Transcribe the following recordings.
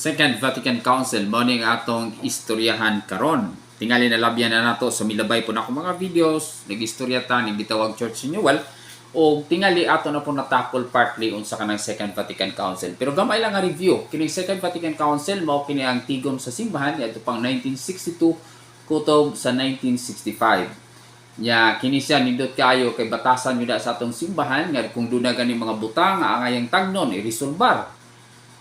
Second Vatican Council mao ning atong istoryahan karon. Tingali na labyan na nato sa milabay po na ako mga videos, nagistorya ta ning gitawag Church Renewal o tingali ato na po natakol partly unsa kanang Second Vatican Council. Pero gamay lang nga review. Kini Second Vatican Council mao kini ang tigom sa simbahan adto pang 1962 kutob sa 1965. Nya kini siya nindot kayo kay batasan yun sa atong simbahan nga kung duna gani mga butang nga angayang tagnon iresolbar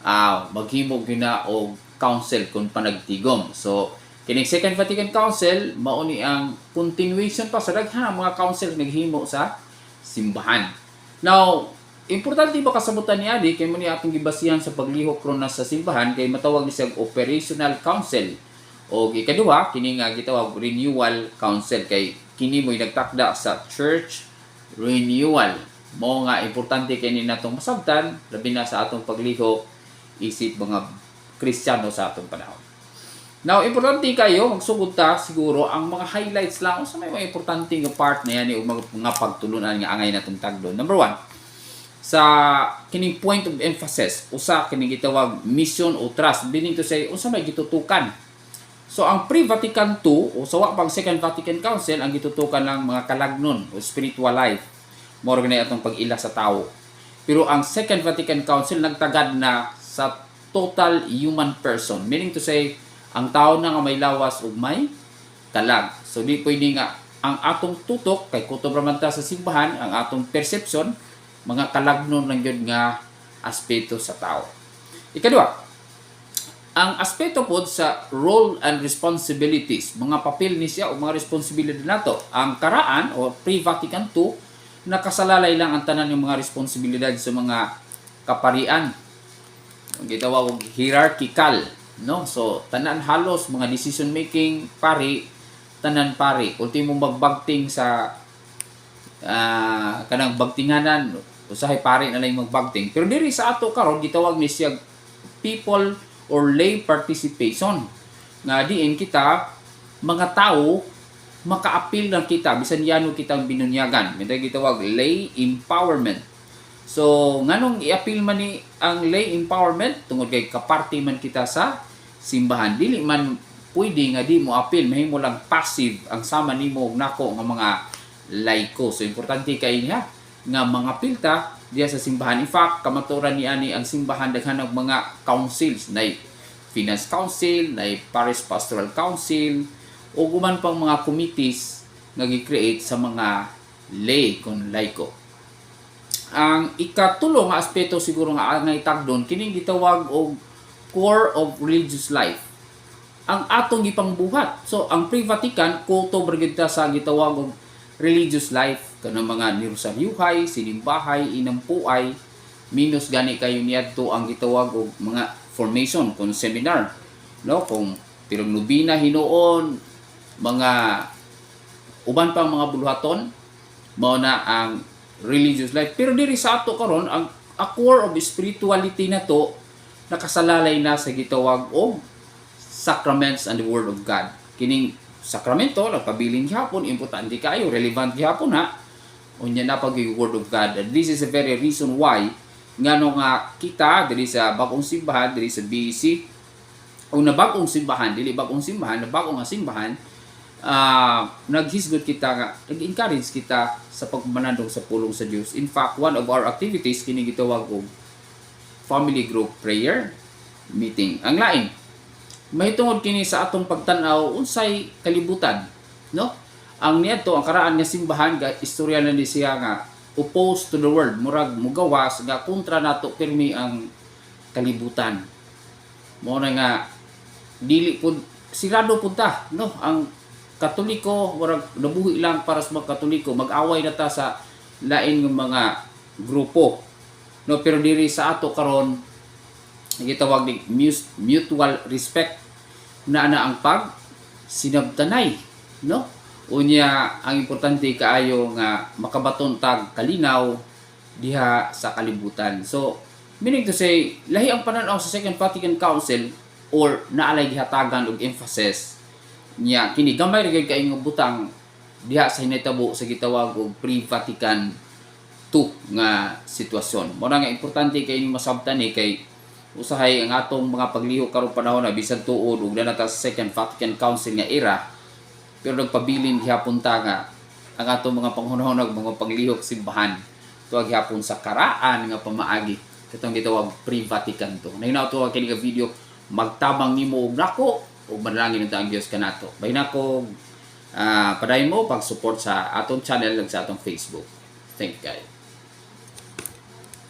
ah maghimo gyud na og council kung panagtigom. So kining Second Vatican Council mao ni ang continuation pa sa daghang mga council naghimo sa simbahan. Now, importante ba kasabutan ni Adi kay mo ni atong gibasihan sa paglihok ron sa simbahan kay matawag ni siyang operational council o ikaduha kini nga gitawag renewal council kay kini mo'y nagtakda sa church renewal mo nga importante kay ni natong masabtan labi na sa atong paglihok isip mga Kristiyano sa atong panahon. Now, importante kayo, magsugod ta siguro ang mga highlights lang sa may mga importante nga part na yan o mga, mga pagtulunan nga angay natong tagdo. Number one, sa kining point of emphasis usa kining gitawag mission o trust meaning to say unsa may gitutukan so ang pre-Vatican II o sa pang Second Vatican Council ang gitutukan lang mga kalagnon o spiritual life mo na atong pag-ila sa tao pero ang Second Vatican Council nagtagad na sa total human person meaning to say ang tao na nga may lawas ug may kalag so di pwede nga ang atong tutok kay kutob raman ta sa simbahan ang atong perception mga kalagnon lang yun nga aspeto sa tao. Ikadua, ang aspeto po sa role and responsibilities, mga papel ni siya o mga responsibility nato. Ang karaan o pre-Vatican II, nakasalalay lang ang tanan ng mga responsibilidad sa mga kaparian. Ang gitawag hierarchical, no? So, tanan halos mga decision making pari, tanan pari. Ultimo magbagting sa ah kanang bagtinganan usahay pare na lang magbagting. Pero diri sa ato karon gitawag ni siya people or lay participation. Nga diin kita mga tao makaapil lang kita. Bisan yano kitang binunyagan. May gitawag lay empowerment so nganong i-appeal man ni ang lay empowerment tungod kay kaparti man kita sa simbahan dili man pwede nga di mo appeal mahimo lang passive ang sama nimo og nako nga mga laiko. So, importante kay niya nga mga pilta diya sa simbahan. In fact, kamaturan ni ani ang simbahan daghan ng mga councils na finance council, na parish pastoral council, o guman pang mga committees nga gi-create sa mga lay kon laiko. Ang ikatulo nga aspeto siguro nga angay tagdon kining gitawag og core of religious life. Ang atong gipangbuhat. So ang pre-Vatican kulto brigida sa gitawag og religious life? Kanang mga nirosaryuhay, sinimbahay, inampuay, minus gani kayo niadto ang gitawag og mga formation kung seminar. No kung pirong nubina hinuon mga uban pang mga buluhaton mao na ang religious life. Pero diri sa ato karon ang a core of spirituality na to nakasalalay na sa gitawag og sacraments and the word of God. Kining sakramento nagpabilin gihapon importante kayo relevant gihapon ha? Unya na pag word of God. And this is a very reason why ngano nga kita diri sa bagong simbahan diri sa BEC o na bagong simbahan dili bagong simbahan na bagong nga simbahan uh, naghisgot kita nga nag-encourage kita sa pagmanandong sa pulong sa Dios in fact one of our activities kini gitawag og family group prayer meeting. Ang lain mahitungod kini sa atong pagtan-aw unsay kalibutan no? Ang niadto ang karaan nga simbahan ga istorya na ni siya nga opposed to the world murag mugawas nga kontra nato pirmi ang kalibutan. Mo na nga dili pud sigado pud ta no? Ang katoliko murag nabuhi lang para sa mga katoliko. Mag-away na ta sa lain ng mga grupo. No pero diri sa ato karon gitawag ni mutual respect. Na ana ang pag sinabtanay no? Unya ang importante kaayo nga makabaton tag kalinaw diha sa kalibutan. So meaning to say lahi ang pananaw sa Second Vatican Council or naalay gihatagan og emphasis niya kini gamay ra kay nga butang. Diha sa hinitabo sa gitawag og pre-Vatican II nga sitwasyon. Mo nga importante kay ni masabtan ni kay usahay ang atong mga paglihok karong panahon na bisan tuod ug na sa Second Vatican Council nga era. Pero nagpabilin gihapon ta nga ang atong mga panghunahunag mga paglihok simbahan. Tuwag gihapon sa karaan nga pamaagi katong gitawag pre-Vatican to nahinaw to kini nga video magtabang nimo og nako ug manalangin ang Dios kanato bay nako ah padayon mo pag support sa atong channel ug sa atong Facebook. Thank you guys